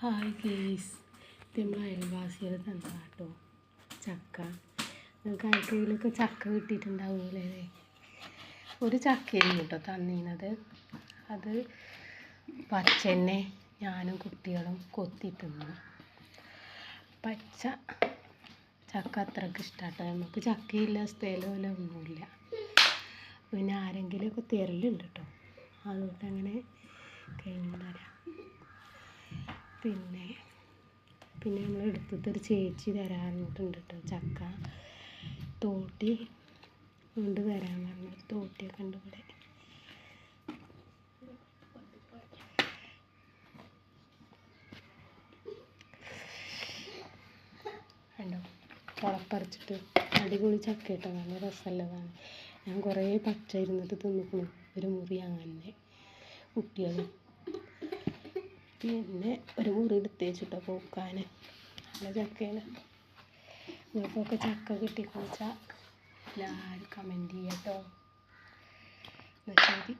Hi guys ഇത് അയൽവാസികൾ തന്നെ കേട്ടോ ചക്ക. നിങ്ങൾക്ക് ആർക്കെങ്കിലുമൊക്കെ ചക്ക കിട്ടിയിട്ടുണ്ടാവുമല്ലേ ഒരു ചക്കയായിരുന്നു കേട്ടോ തന്നിരുന്നത് അത് പച്ചന്നെ ഞാനും കുട്ടികളും കൊത്തി തിന്നു. പച്ച ചക്ക അത്രയ്ക്ക് ഇഷ്ടമാട്ടോ നമുക്ക് ചക്കയില്ല സ്ഥലമില്ല ഒന്നുമില്ല. പിന്നെ ആരെങ്കിലുമൊക്കെ തരലുണ്ട് കേട്ടോ. അതുകൊണ്ട് അങ്ങനെ കഴിഞ്ഞു തരാം പിന്നെ പിന്നെ നമ്മൾ എടുത്തിട്ട് ഒരു ചേച്ചി തരാറുണ്ട് കേട്ടോ ചക്ക. തോട്ടി കൊണ്ട് തരാൻ പറഞ്ഞു. തോട്ടിയൊക്കെ ഉണ്ട് ഇവിടെ. കണ്ടോ? അടിപൊളി ചക്ക കേട്ടോ നല്ല രസമുള്ളതാണ്. ഞാൻ കുറേ പച്ച ഇരുന്നിട്ട് തിന്നിക്കുന്നു ഒരു മുറി അങ്ങനെ. കുട്ടികളും. പിന്നെ ഒരു മുറി എടുത്ത് വെച്ചിട്ടോ പൂക്കാൻ നല്ല ചക്കയാണ്. നിങ്ങൾക്കൊക്കെ ചക്ക കിട്ടിക്കൊള്ളിച്ചാൽ എല്ലാവരും കമന്റ് ചെയ്യാം കേട്ടോ എന്നാൽ ശരി.